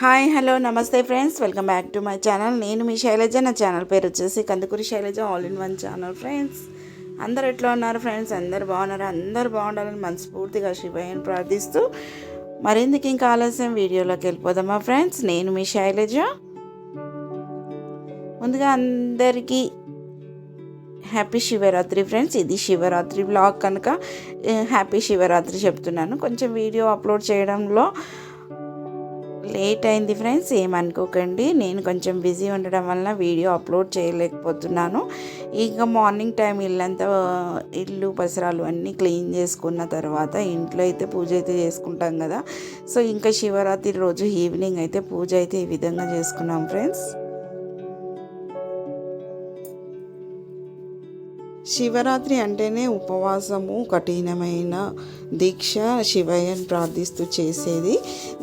Hi hello నమస్తే friends. Welcome back to my channel. నేను మీ శైలజ. నా ఛానల్ పేరు వచ్చేసి Kandukuri Shailaja all in one channel friends. అందరు ఎట్లా ఉన్నారు ఫ్రెండ్స్? అందరు బాగున్నారు? అందరు బాగుండాలని మనస్ఫూర్తిగా శివయ్యని ప్రార్థిస్తూ మరెందుకు ఇంకా ఆలస్యం వీడియోలోకి వెళ్ళిపోదామా ఫ్రెండ్స్? నేను మీ శైలజ. ముందుగా అందరికీ హ్యాపీ శివరాత్రి ఫ్రెండ్స్. ఇది శివరాత్రి బ్లాగ్ కనుక హ్యాపీ శివరాత్రి చెప్తున్నాను. కొంచెం వీడియో అప్లోడ్ చేయడంలో లేట్ అయింది ఫ్రెండ్స్ ఏమనుకోకండి నేను కొంచెం బిజీ ఉండడం వల్ల వీడియో అప్లోడ్ చేయలేకపోతున్నాను. ఇక మార్నింగ్ టైం ఇల్లంతా ఇల్లు పసరాలు అన్నీ క్లీన్ చేసుకున్న తర్వాత ఇంట్లో అయితే పూజ అయితే చేసుకుంటాం కదా. సో ఇంకా శివరాత్రి రోజు ఈవినింగ్ అయితే పూజ అయితే ఈ విధంగా చేసుకున్నాం ఫ్రెండ్స్. శివరాత్రి అంటేనే ఉపవాసము కఠినమైన దీక్ష శివయ్యను ప్రార్థిస్తూ చేసేది.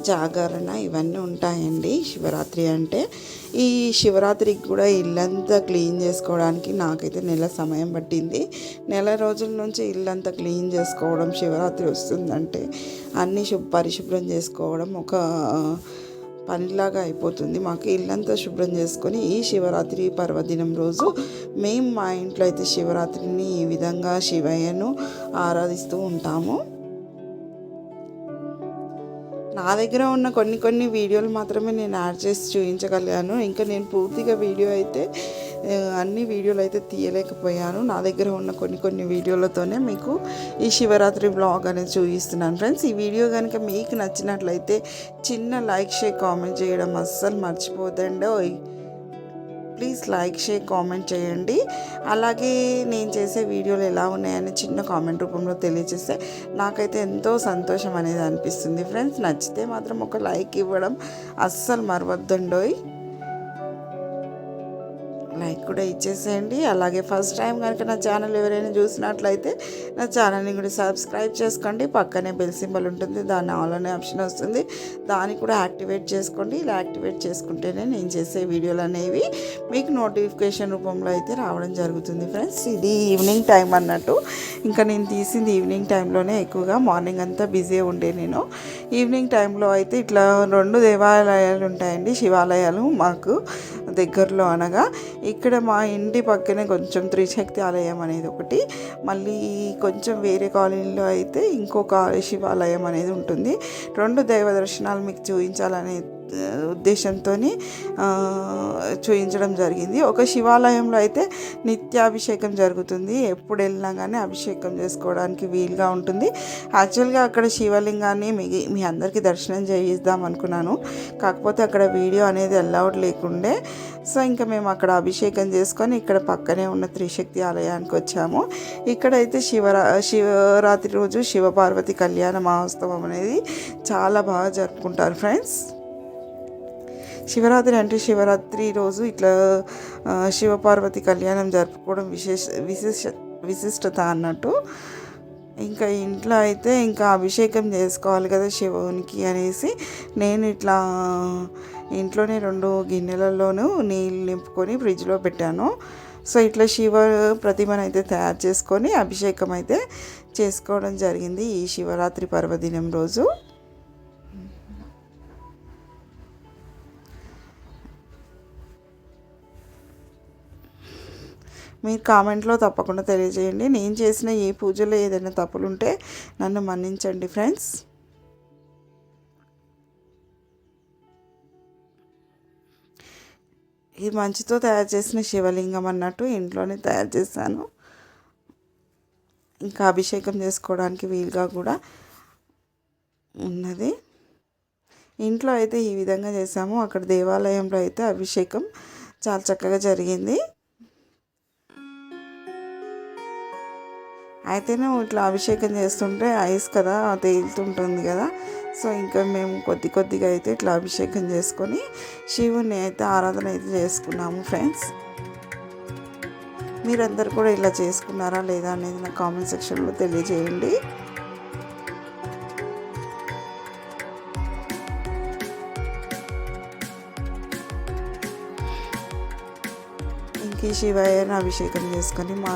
జాగరణ ఇవన్నీ ఉంటాయండి శివరాత్రి అంటే. ఈ శివరాత్రికి కూడా ఇల్లంతా క్లీన్ చేసుకోవడానికి నాకైతే నెల సమయం పట్టింది. నెల రోజుల నుంచి ఇల్లంతా క్లీన్ చేసుకోవడం శివరాత్రి వస్తుందంటే అన్నీ శుభ పరిశుభ్రం చేసుకోవడం ఒక పనిలాగా అయిపోతుంది. మాకు ఇల్లంతా శుభ్రం చేసుకొని ఈ శివరాత్రి పర్వదినం రోజు మేము మా ఇంట్లో అయితే శివరాత్రిని ఈ విధంగా శివయ్యను ఆరాధిస్తూ ఉంటాము. నా దగ్గర ఉన్న కొన్ని కొన్ని వీడియోలు మాత్రమే నేను యాడ్ చేసి చూపించగలిగాను. ఇంకా నేను పూర్తిగా వీడియో అయితే అన్ని వీడియోలు అయితే తీయలేకపోయాను. నా దగ్గర ఉన్న కొన్ని కొన్ని వీడియోలతోనే మీకు ఈ శివరాత్రి బ్లాగ్ అనేది చూపిస్తున్నాను. ఫ్రెండ్స్ ఈ వీడియో కనుక మీకు నచ్చినట్లయితే చిన్న లైక్ షేర్ కామెంట్ చేయడం అస్సలు మర్చిపోతుండే ప్లీజ్ లైక్ షేర్ కామెంట్ చేయండి. అలాగే నేను చేసే వీడియోలు ఎలా ఉన్నాయని చిన్న కామెంట్ రూపంలో తెలియజేస్తే నాకైతే ఎంతో సంతోషం అనేది అనిపిస్తుంది. ఫ్రెండ్స్ నచ్చితే మాత్రం ఒక లైక్ ఇవ్వడం అస్సలు మరవద్దండోయ్. లైక్ కూడా ఇచ్చేసేయండి. అలాగే ఫస్ట్ టైం కనుక నా ఛానల్ ఎవరైనా చూసినట్లయితే నా ఛానల్ని కూడా సబ్స్క్రైబ్ చేసుకోండి. పక్కనే బెల్ సింబల్ ఉంటుంది దాన్ని ఆల్ అనే ఆప్షన్ వస్తుంది. దాన్ని కూడా యాక్టివేట్ చేసుకోండి. ఇలా యాక్టివేట్ చేసుకుంటేనే నేను చేసే వీడియోలు అనేవి మీకు నోటిఫికేషన్ రూపంలో అయితే రావడం జరుగుతుంది ఫ్రెండ్స్. ఇది ఈవినింగ్ టైం అన్నట్టు. ఇంకా నేను తీసింది ఈవినింగ్ టైంలోనే ఎక్కువగా మార్నింగ్ అంతా బిజీ ఉండే నేను. ఈవినింగ్ టైంలో అయితే ఇట్లా రెండు దేవాలయాలు ఉంటాయండి శివాలయాలు మాకు. దగ్గరలో అనగా ఇక్కడ మా ఇంటి పక్కనే కొంచెం త్రిశక్తి ఆలయం అనేది ఒకటి. మళ్ళీ కొంచెం వేరే కాలనీలో అయితే ఇంకొక శివాలయం అనేది ఉంటుంది. రెండు దైవ దర్శనాలు మీకు చూపించాలనే ఉద్దేశంతో చూయించడం జరిగింది. ఒక శివాలయంలో అయితే నిత్యాభిషేకం జరుగుతుంది. ఎప్పుడు వెళ్ళినా కానీ అభిషేకం చేసుకోవడానికి వీలుగా ఉంటుంది. యాక్చువల్గా అక్కడ శివలింగాన్ని మీ మీ అందరికీ దర్శనం చేయిద్దాం అనుకున్నాను. కాకపోతే అక్కడ వీడియో అనేది అలౌడ్ లేకుండే. సో ఇంకా మేము అక్కడ అభిషేకం చేసుకొని ఇక్కడ పక్కనే ఉన్న త్రిశక్తి ఆలయానికి వచ్చాము. ఇక్కడైతే శివరా శివరాత్రి రోజు శివపార్వతి కళ్యాణ మహోత్సవం అనేది చాలా బాగా జరుపుకుంటారు ఫ్రెండ్స్ శివరాత్రి అంటే శివరాత్రి రోజు ఇట్లా శివపార్వతి కళ్యాణం జరుపుకోవడం విశేష విశేష విశిష్టత అన్నట్టు. ఇంకా ఇంట్లో అయితే ఇంకా అభిషేకం చేసుకోవాలి కదా శివునికి అనేసి నేను ఇట్లా ఇంట్లోనే రెండు గిన్నెలలోనూ నీళ్ళు నింపుకొని ఫ్రిడ్జ్లో పెట్టాను. సో ఇట్లా శివ ప్రతిమను అయితే తయారు చేసుకొని అభిషేకం అయితే చేసుకోవడం జరిగింది ఈ శివరాత్రి పర్వదినం రోజు. మీరు కామెంట్లో తప్పకుండా తెలియజేయండి. నేను చేసిన ఈ పూజలో ఏదైనా తప్పులుంటే నన్ను మన్నించండి ఫ్రెండ్స్. ఇది మంచితో తయారు చేసిన శివలింగం అన్నట్టు ఇంట్లోనే తయారు చేశాను. ఇంకా అభిషేకం చేసుకోవడానికి వీలుగా కూడా ఉన్నది. ఇంట్లో అయితే ఈ విధంగా చేసాము అక్కడ దేవాలయంలో అయితే అభిషేకం చాలా చక్కగా జరిగింది. అయితేనే ఇట్లా అభిషేకం చేస్తుంటే ఐస్ కదా తేలుతుంటుంది కదా. సో ఇంకా మేము కొద్ది కొద్దిగా అయితే ఇట్లా అభిషేకం చేసుకొని శివుని అయితే ఆరాధన అయితే చేసుకున్నాము ఫ్రెండ్స్. మీరందరు కూడా ఇలా చేసుకున్నారా లేదా అనేది నా కామెంట్ సెక్షన్లో తెలియజేయండి. ఇంక శివయ్యను అభిషేకం చేసుకొని మా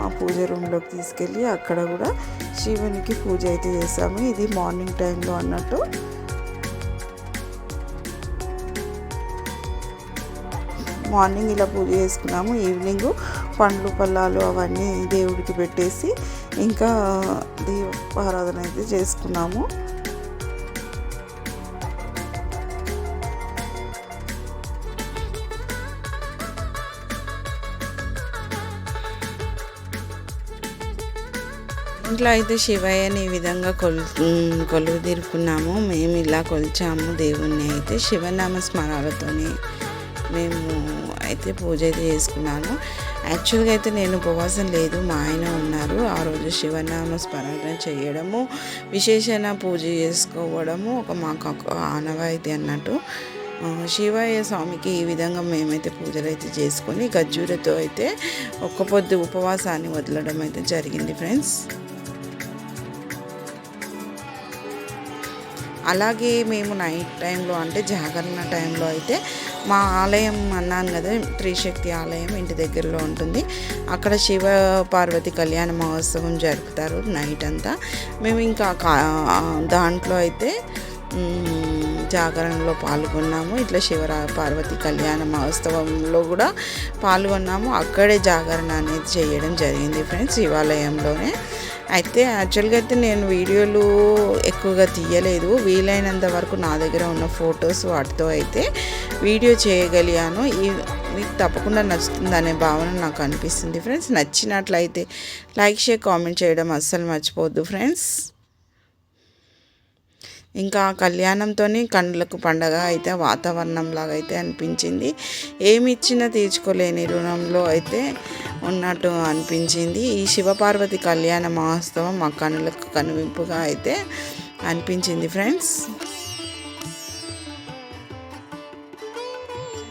మా పూజ రూమ్లోకి తీసుకెళ్ళి అక్కడ కూడా శివునికి పూజ అయితే చేసాము ఇది మార్నింగ్ టైంలో అన్నట్టు. మార్నింగ్ ఇలా పూజ చేసుకున్నాము. ఈవినింగ్ పండ్లు పళ్ళాలు అవన్నీ దేవుడికి పెట్టేసి ఇంకా దీపారాధన అయితే చేసుకున్నాము. ఇంట్లో అయితే శివయ్యని ఈ విధంగా కొలు కొలువు తీరుకున్నాము మేము ఇలా కొలిచాము. దేవుణ్ణి అయితే శివనామ స్మరాలతోనే మేము అయితే పూజ అయితే చేసుకున్నాను యాక్చువల్గా అయితే నేను ఉపవాసం లేదు. మా ఆయన ఉన్నారు. ఆ రోజు శివనామ స్మరణ చేయడము విశేషణ పూజ చేసుకోవడము ఒక మాకు ఒక ఆనవాయితీ అన్నట్టు. శివయ్య స్వామికి ఈ విధంగా మేమైతే పూజలు అయితే చేసుకొని గజ్జూరతో అయితే ఒక్క పొద్దు ఉపవాసాన్ని వదలడం అయితే జరిగింది ఫ్రెండ్స్. అలాగే మేము నైట్ టైంలో అంటే జాగరణ టైంలో అయితే మా ఆలయం అన్నాను కదా త్రిశక్తి ఆలయం ఇంటి దగ్గరలో ఉంటుంది. అక్కడ శివ పార్వతి కళ్యాణ మహోత్సవం జరుపుతారు నైట్ అంతా. మేము ఇంకా కా- దాంట్లో అయితే జాగరణలో పాల్గొన్నాము. ఇట్లా శివరా పార్వతి కళ్యాణ మహోత్సవంలో కూడా పాల్గొన్నాము. అక్కడే జాగరణ అనేది చేయడం జరిగింది ఫ్రెండ్స్ శివాలయంలోనే. అయితే యాక్చువల్గా అయితే నేను వీడియోలు ఎక్కువగా తీయలేదు. వీలైనంత వరకు నా దగ్గర ఉన్న ఫొటోస్ వాటితో అయితే వీడియో చేయగలిగాను. ఈ మీకు తప్పకుండా నచ్చుతుంది అనే భావన నాకు అనిపిస్తుంది ఫ్రెండ్స్. నచ్చినట్లయితే లైక్ షేర్ కామెంట్ చేయడం అస్సలు మర్చిపోవద్దు ఫ్రెండ్స్. ఇంకా కళ్యాణంతో కండ్లకు పండగ అయితే వాతావరణం లాగా అయితే అనిపించింది. ఏమి ఇచ్చినా తీర్చుకోలేని రుణంలో అయితే ఉన్నట్టు అనిపించింది. ఈ శివపార్వతి కళ్యాణ మహోత్సవం మా కనులకు కనువింపుగా అయితే అనిపించింది ఫ్రెండ్స్.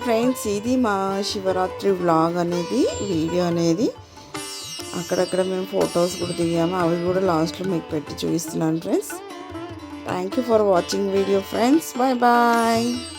ఫ్రెండ్స్ ఇది మా శివరాత్రి వ్లాగ్ అనేది వీడియో అనేది. అక్కడక్కడ మేము ఫొటోస్ కూడా దిగాము. అవి కూడా లాస్ట్లో మీకు పెట్టి చూపిస్తున్నాను friends. Thank you for watching video friends. Bye bye.